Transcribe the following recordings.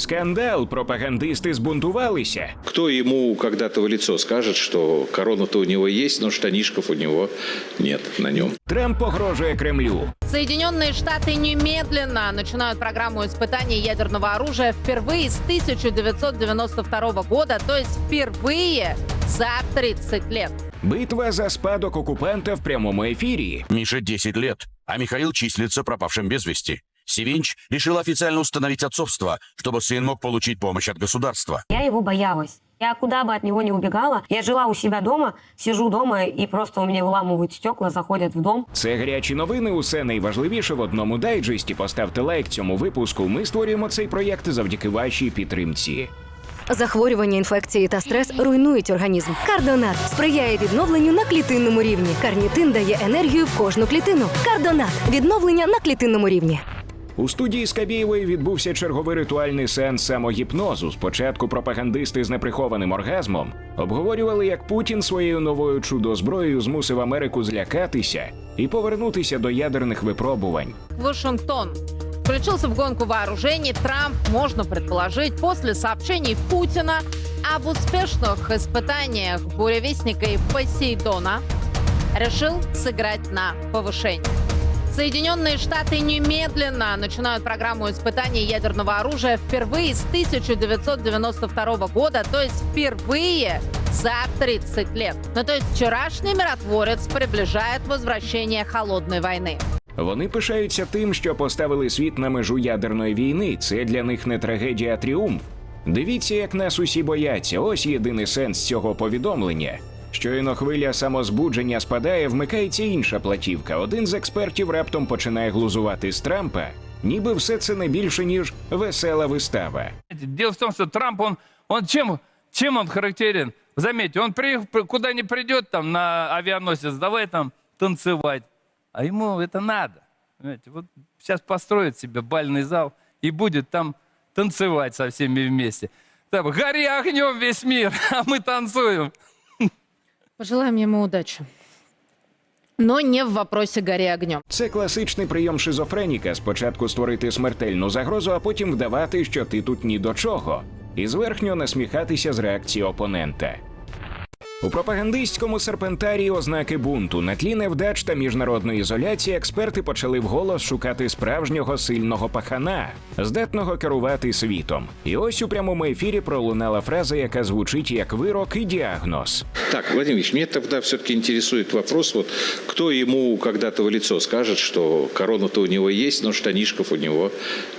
Скандал, пропагандисти збунтувалися. Кто ему когда-то в лицо скажет, что корона-то у него есть, но штанишков у него нет на нем? Трамп погрожує Кремлю. Соединенные Штаты немедленно начинают программу испытаний ядерного оружия впервые с 1992 года, то есть впервые за 30 лет. Битва за спадок окупанта в прямому ефірі. Мише 10 лет, а Михаил числится пропавшим без вести. Севинч решил официально установить отцовство, чтобы сын мог получить помощь от государства. Я его боялась. Я куда бы от него не убегала. Я жила у себя дома, сижу дома, и просто у меня выламывают стекла, заходят в дом. Це гарячі новини. Усе найважливіше в одному дайджесті. Поставте лайк цьому випуску. Ми створюємо цей проєкт завдяки вашій підтримці. Захворювання, інфекції та стрес руйнують організм. Кардонат сприяє відновленню на клітинному рівні. Карнітин дає енергію в кожну клітину. Кардонат відновлення на клітинному рівні. У студії Скабєєвої відбувся черговий ритуальний сеанс самогіпнозу. Спочатку пропагандисти з неприхованим оргазмом обговорювали, як Путін своєю новою чудо-зброєю змусив Америку злякатися і повернутися до ядерних випробувань. Вашингтон включился в гонку вооружений. Трамп, можно предположить, после сообщений Путина об успешных испытаниях буревестника и Посейдона решил сыграть на повышение. Соединенные Штаты немедленно начинают программу испытаний ядерного оружия впервые с 1992 года, то есть впервые за 30 лет. Ну то есть вчерашний миротворец приближает возвращение холодной войны. Вони пишаються тим, що поставили світ на межу ядерної війни. Це для них не трагедія, а тріумф. Дивіться, як нас усі бояться. Ось єдиний сенс цього повідомлення. Щойно хвиля самозбудження спадає, вмикається інша платівка. Один з експертів раптом починає глузувати з Трампа, ніби все це не більше ніж весела вистава. Дело в том, что Трамп, он, он чем, чем он характерен? Заметьте, он при, куда не придет там на авианосец, давай там танцевать. А ему это надо. Понимаете? Вот сейчас построит себе бальный зал и будет там танцевать со всеми вместе. Там, гори огнем весь мир, а мы танцуем. Пожелаем ему удачи. Но не в вопросі горі огнем». Це класичний прийом шизофреніка: спочатку створити смертельну загрозу, а потім вдавати, що ти тут ні до чого, і зверхньо насміхатися з реакції опонента. У пропагандистському серпентарії ознаки бунту на тлі невдач та міжнародної ізоляції експерти почали вголос шукати справжнього сильного пахана, здатного керувати світом. І ось у прямому ефірі пролунала фраза, яка звучить як вирок і діагноз. Так, Владимир Ильич, меня тогда все-таки интересует вопрос, вот, кто ему когда-то в лицо скажет, что корона-то у него есть, но штанишков у него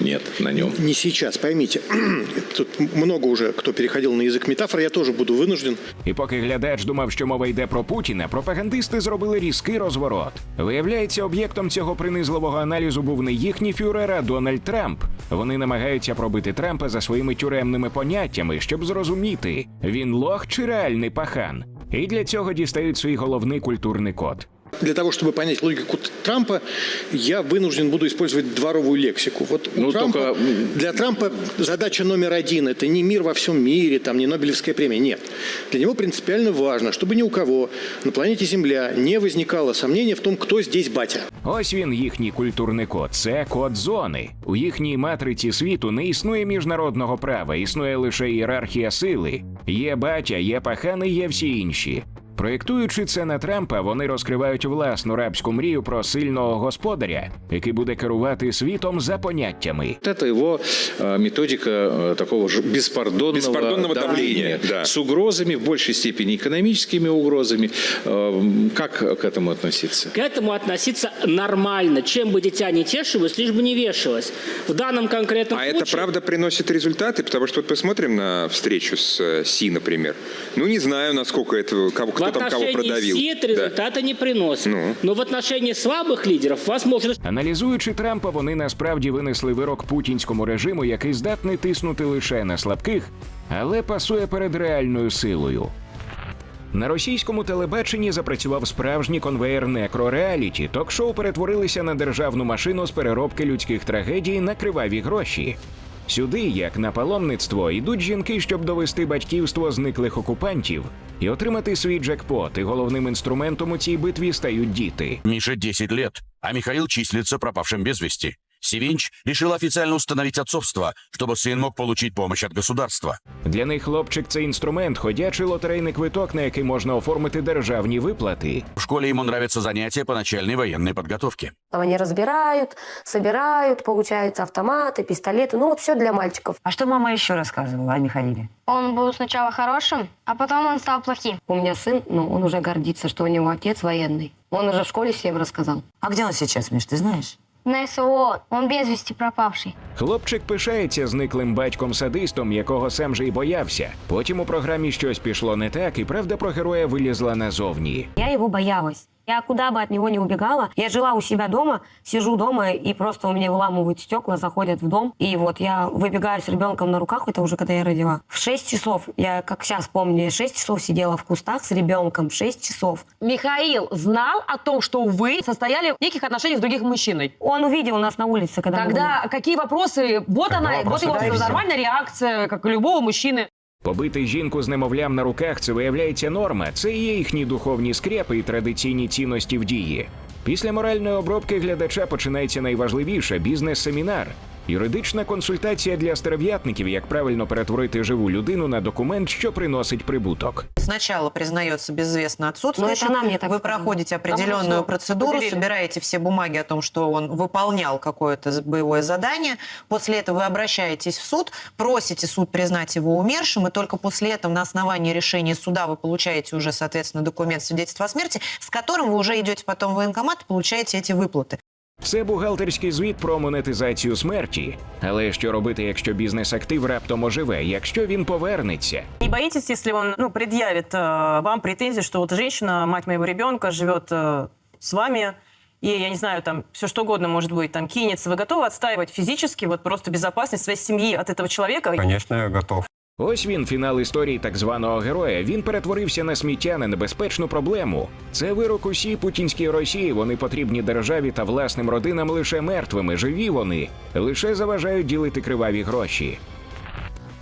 нет на нем? Не сейчас, поймите. Тут много уже кто переходил на язык метафор, я тоже буду вынужден. І поки глядач думав, що мова йде про Путіна, пропагандисти зробили різкий розворот. Виявляється, об'єктом цього принизливого аналізу був не їхній фюрер, а Дональд Трамп. Вони намагаються пробити Трампа за своїми тюремними поняттями, щоб зрозуміти, він лох чи реальний пахан. І для цього дістають свій головний культурний код. Для того, чтобы понять логику Трампа, я вынужден буду использовать дворовую лексику. Вот у Ну, Трампа- только, м, для Трампа задача номер один – это не мир во всем мире, там, не Нобелевская премия, нет. Для него принципиально важно, чтобы ни у кого на планете Земля не возникало сомнения в том, кто здесь батя. Ось він, їхній культурний код. Це код зони. У їхній матриці світу не існує міжнародного права, існує лише ієрархія сили. Є батя, є пахани, є всі інші. Проєктуючи це на Трампа, вони розкривають власну рабську мрію про сильного господаря, який буде керувати світом за поняттями. Вот это его э, методика э, такого же беспардонного, Беспардонного давления, да. с угрозами, в большей степени экономическими угрозами. Э, Как к этому относиться? К этому относиться нормально. Чем бы дитя не тешилось, лишь бы не вешалось. В данном конкретном А случае... это правда приносит результаты, потому что вот посмотрим на встречу с э, Си, например. Ну, не знаю, насколько это, кого, В кто там кого отношении продавил. Си это Да. не приносит. Ну. Но в отношении слабых лидеров возможно, Аналізуючи Трампа, вони насправді винесли вирок путінському режиму, який здатний тиснути лише на слабких, але пасує перед реальною силою. На російському телебаченні запрацював справжній конвеєр некрореаліті. Ток-шоу перетворилися на державну машину з переробки людських трагедій на криваві гроші. Сюди, як на паломництво, йдуть жінки, щоб довести батьківство зниклих окупантів і отримати свій джекпот. І головним інструментом у цій битві стають діти. Міше 10 років, а Михаил числиться пропавшим без вести. Севинч решил официально установить отцовство, чтобы сын мог получить помощь от государства. Для них хлопчик це інструмент, ходячий лотерейний квиток, на який можна оформити державні виплати. В школе ему нравятся занятия по начальной военной подготовке. Там они разбирают, собирают, получается, автоматы, пистолеты. Ну, вот все для мальчиков. А что мама еще рассказывала о Михаиле? Он был сначала хорошим, а потом он стал плохим. У меня сын, ну, он уже гордится, что у него отец военный. Он уже в школе всем рассказал. А где он сейчас, Миш, ты знаешь? На СО он без вісті пропавший. Хлопчик пишається зниклим батьком-садистом, якого сам же й боявся. Потім у програмі щось пішло не так, і правда про героя вилізла назовні. Я його боялась. Я куда бы от него не убегала, я жила у себя дома, сижу дома, и просто у меня выламывают стекла, заходят в дом. И вот я выбегаю с ребенком на руках, это уже когда я родила. В 6 часов, я как сейчас помню, я 6 часов сидела в кустах с ребенком, 6 часов. Михаил знал о том, что вы состояли в неких отношениях с другим мужчиной. Он увидел нас на улице, когда мы Тогда какие вопросы? Вот она, вот его нормальная реакция, как у любого мужчины. Побити жінку з немовлям на руках це виявляється норма. Це є їхні духовні скрепи і традиційні цінності в дії. Після моральної обробки глядача починається найважливіше бізнес-семінар. Юридична консультація для стерв'ятників, як правильно перетворити живу людину на документ, що приносить прибуток. Сначала признается безвестно отсутствующим. Ну, она мне так Вы сказала. проходите определенную процедуру, поделили. собираете все бумаги о том, что он выполнял какое-то боевое задание. После этого вы обращаетесь в суд, просите суд признать его умершим, и только после этого на основании решения суда вы получаете уже, соответственно, документ свидетельства о смерти, с которым вы уже идете потом в военкомат и получаете эти выплаты. Це бухгалтерський звіт про монетизацію смерті. Але що робити, якщо бізнес-актив раптом оживе, якщо він повернеться? Не боитесь, если он ну, предъявит э, вам претензии, что вот женщина, мать моего ребенка, живет э, с вами, и, я не знаю, там все что угодно может быть, там кинется. Вы готовы отстаивать физически вот просто безопасность своей семьи от этого человека? Конечно, я готов. Ось він, фінал історії так званого героя. Він перетворився на сміття на небезпечну проблему. Це вирок усій путінській Росії. Вони потрібні державі та власним родинам лише мертвими. Живі вони лише заважають ділити криваві гроші.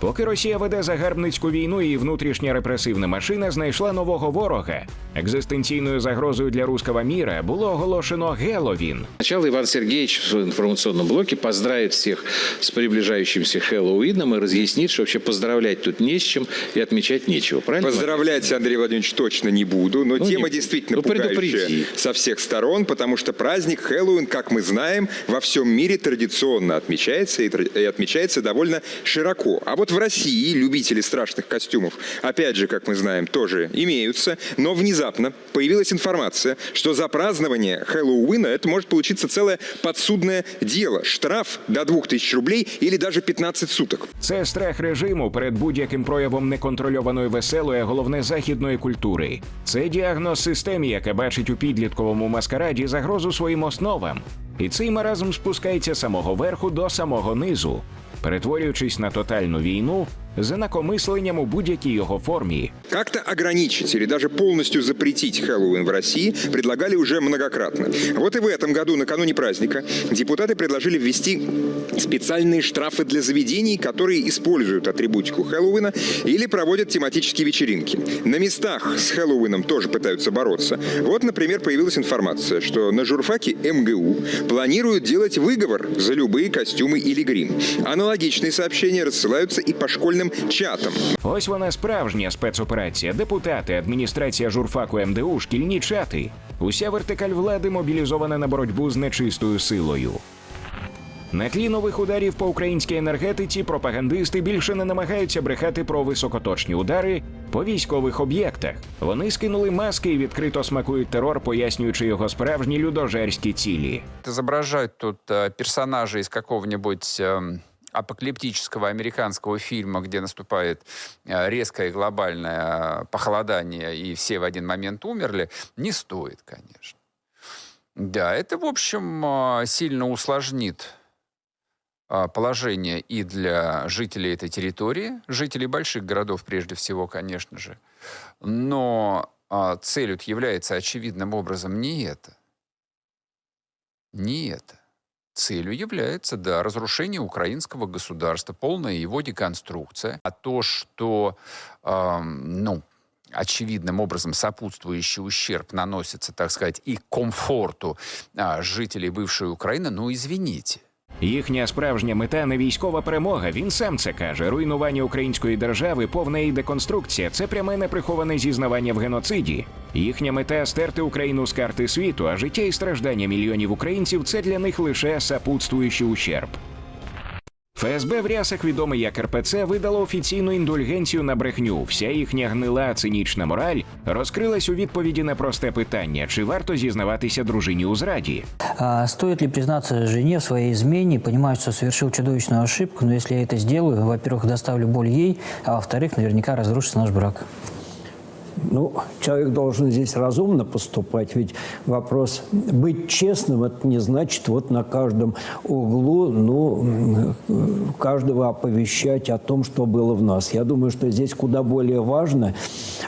Поки Росія веде загарбницьку війну, її внутрішня репресивна машина знайшла нового ворога. Екзистенційною загрозою для руского міра було оголошено Геловін. Сначала Иван Сергеевич в информационном блоке поздравит всех с приближающимся Хэллоуином и разъяснит, что вообще поздравлять тут не с чем и отмечать нечего. Правильно? Поздравлять, Андрей Владимирович, точно не буду, но Ну, тема не- действительно ну, пугающая предупреди. со всех сторон, потому что праздник Хэллоуин, как мы знаем, во всем мире традиционно отмечается и, тра- и отмечается довольно широко. А вот в России любители страшных костюмов, опять же, как мы знаем, тоже имеются, но внезапно появилась информация, что за празднование Хэллоуина это может получиться целое подсудное дело. Штраф до 2000 рублей или даже 15 суток. Це страх режиму перед будь-яким проявом неконтрольованої веселої, а головне західної культури. Це діагноз системі, яка бачить у підлітковому маскараді загрозу своїм основам. І цей маразм спускається самого верху до самого низу, перетворюючись на тотальну війну за накомисленням у будь-якій його формі. Как-то ограничить или даже полностью запретить Хэллоуин в России предлагали уже многократно. Вот и в этом году, накануне праздника, депутаты предложили ввести специальные штрафы для заведений, которые используют атрибутику Хэллоуина или проводят тематические вечеринки. На местах с Хэллоуином тоже пытаются бороться. Вот, например, появилась информация, что на журфаке МГУ планируют делать выговор за любые костюмы или грим. Аналогичные сообщения рассылаются и по школьным чатам. Ось вона справжня спецоперація. Депутати, адміністрація журфаку МДУ, шкільні чати. Уся вертикаль влади мобілізована на боротьбу з нечистою силою. На тлі нових ударів по українській енергетиці пропагандисти більше не намагаються брехати про високоточні удари по військових об'єктах. Вони скинули маски і відкрито смакують терор, пояснюючи його справжні людожерські цілі. изображать тут э, персонажей из какого-нибудь эм, апокалиптического американского фильма, где наступает э, резкое глобальное похолодание, и все в один момент умерли, не стоит, конечно. Да, это, в общем, э, сильно усложнит э, положение и для жителей этой территории, жителей больших городов прежде всего, конечно же. Но целью является очевидным образом не это. Не это. Целью является, да, разрушение украинского государства, полная его деконструкция. А то, что, эм, ну, очевидным образом сопутствующий ущерб наносится, так сказать, и комфорту а, жителей бывшей Украины, ну, извините. Їхня справжня мета не військова перемога. Він сам це каже. Руйнування української держави, повна її деконструкція це пряме неприховане зізнавання в геноциді. Їхня мета стерти Україну з карти світу, а життя і страждання мільйонів українців це для них лише сапутствуючий ущерб. ФСБ в рясах, відомий як РПЦ, видало офіційну індульгенцію на брехню. Вся їхня гнила цинічна мораль розкрилась у відповіді на просте питання: чи варто зізнаватися дружині у зраді? А стоит ли признаться жене в своей измене, понимая, что совершил чудовищную ошибку, но если я это сделаю, во-первых, доставлю боль ей, а во-вторых, наверняка разрушится наш брак. Ну, человек должен здесь разумно поступать, ведь вопрос быть честным, это не значит вот на каждом углу, ну, м, каждого оповещать о том, что было в нас. Я думаю, что здесь куда более важно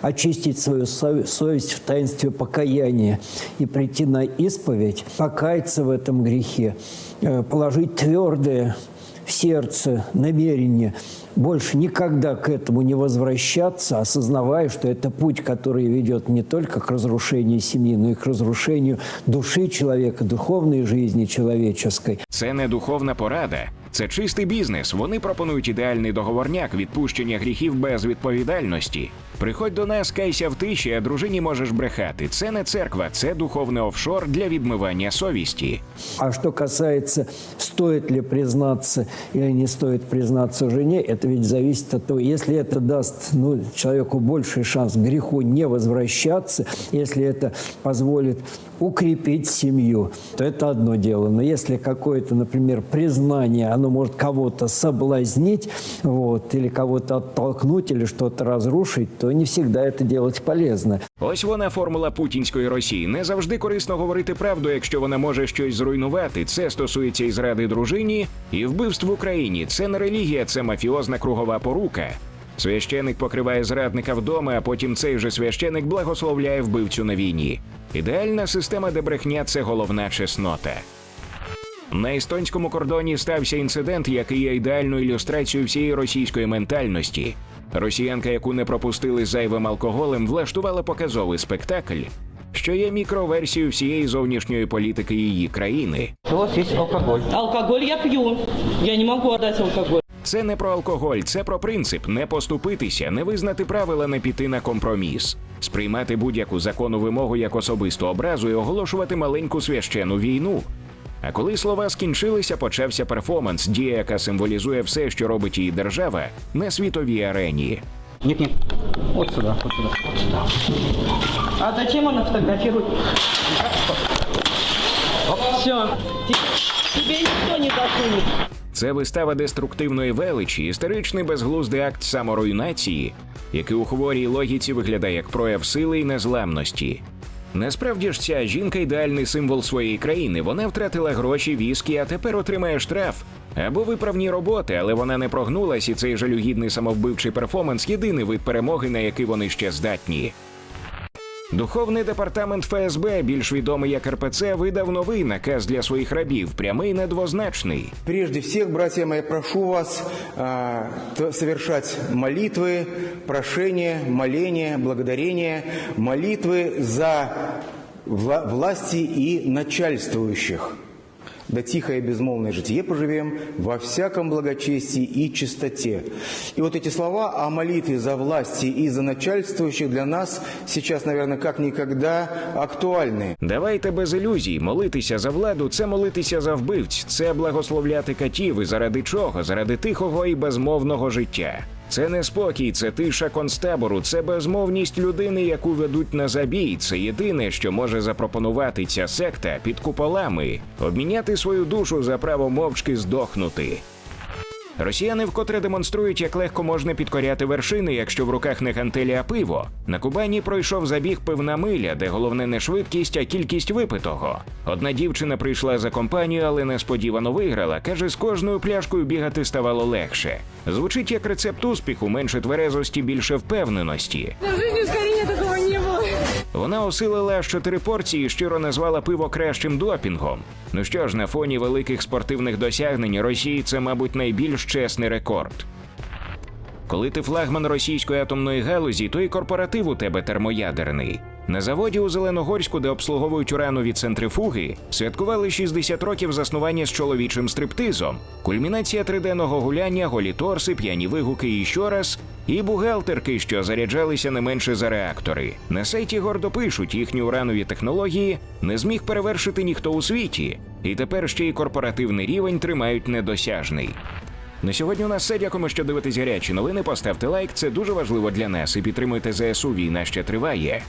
очистить свою сове- совесть в таинстве покаяния и прийти на исповедь, покаяться в этом грехе, э, положить твердое в сердце намерение больше никогда к этому не возвращаться, осознавая, что это путь, который ведет не только к разрушению семьи, но и к разрушению души человека, духовной жизни человеческой. Це не духовна порада, це чистий бізнес. Вони пропонують ідеальний договорняк відпущення гріхів без відповідальності. Приходь до нас, кайся в тиші, а дружині можеш брехати. Це не церква, це духовний офшор для відмивання совісті. А что касается, стоит ли признаться или не стоит признаться жене, это ведь зависит от того, если это даст ну, человеку больший шанс к греху не возвращаться, если это позволит укрепить семью, то это одно дело. Но если какое-то, например, признание, оно может кого-то соблазнить, вот, или кого-то оттолкнуть, или что-то разрушить, то не всегда это делать полезно. Ось вона формула путінської Росії. Не завжди корисно говорити правду, якщо вона може щось зруйнувати. Це стосується і зради дружині, і вбивств в Україні. Це не релігія, це мафіозна кругова порука. Священик покриває зрадника вдома, а потім цей же священик благословляє вбивцю на війні. Ідеальна система, де брехня це головна чеснота. На естонському кордоні стався інцидент, який є ідеальною ілюстрацією всієї російської ментальності. Росіянка, яку не пропустили зайвим алкоголем, влаштувала показовий спектакль, що є мікроверсією всієї зовнішньої політики її країни. У вас есть алкоголь. Алкоголь я пью. Я не могу отдать алкоголь. Це не про алкоголь, це про принцип не поступитися, не визнати правила, не піти на компроміс, сприймати будь-яку законну вимогу як особисту образу і оголошувати маленьку священну війну. А коли слова скінчилися, почався перформанс, дія, яка символізує все, що робить її держава на світовій арені. Нет, нет. Вот сюда, вот сюда. Вот сюда. А зачем она фотографирует? Все. Тебе никто не досунет. Це вистава деструктивної величі, історичний безглуздий акт саморуйнації, який у хворій логіці виглядає як прояв сили і незламності. Насправді ж ця жінка ідеальний символ своєї країни. Вона втратила гроші, віскі, а тепер отримає штраф або виправні роботи, але вона не прогнулась, і цей жалюгідний самовбивчий перформанс єдиний вид перемоги, на який вони ще здатні. Духовний департамент ФСБ, більш відомий як РПЦ, видав новий наказ для своїх рабів, прямий недвозначний. Прежде всіх, братья мої, прошу вас а, т- совершать молитвы, прошения, моления, благодарения, молитвы за вла- власти и начальствующих. Да тихое и безмолвное житие поживем во всяком благочестии и чистоте. И вот эти слова о молитве за власти и за начальствующих для нас сейчас, наверное, как никогда актуальны. Давайте без ілюзій. Молитися за владу це молитися за вбивць, це благословляти катів. І заради чого? Заради тихого і безмовного життя. Це не спокій, це тиша концтабору, це безмовність людини, яку ведуть на забій. Це єдине, що може запропонувати ця секта під куполами, обміняти свою душу за право мовчки здохнути. Росіяни вкотре демонструють, як легко можна підкоряти вершини, якщо в руках не гантелі, а пиво. На Кубані пройшов забіг пивна миля, де головне не швидкість, а кількість випитого. Одна дівчина прийшла за компанію, але несподівано виграла. Каже, з кожною пляшкою бігати ставало легше. Звучить як рецепт успіху, менше тверезості, більше впевненості. Вона осилила аж чотири порції і щиро назвала пиво кращим допінгом. Ну що ж, на фоні великих спортивних досягнень Росії це, мабуть, найбільш чесний рекорд. Коли ти флагман російської атомної галузі, то і корпоратив у тебе термоядерний. На заводі у Зеленогорську, де обслуговують урану від центрифуги, святкували 60 років заснування з чоловічим стриптизом, кульмінація триденного гуляння, голі торси, п'яні вигуки і що раз, і бухгалтерки, що заряджалися не менше за реактори. На сайті гордо пишуть, їхні уранові технології не зміг перевершити ніхто у світі, і тепер ще й корпоративний рівень тримають недосяжний. На сьогодні у нас все. Дякуємо, що дивитесь гарячі новини. Поставте лайк, це дуже важливо для нас. І підтримуйте ЗСУ. Війна ще триває.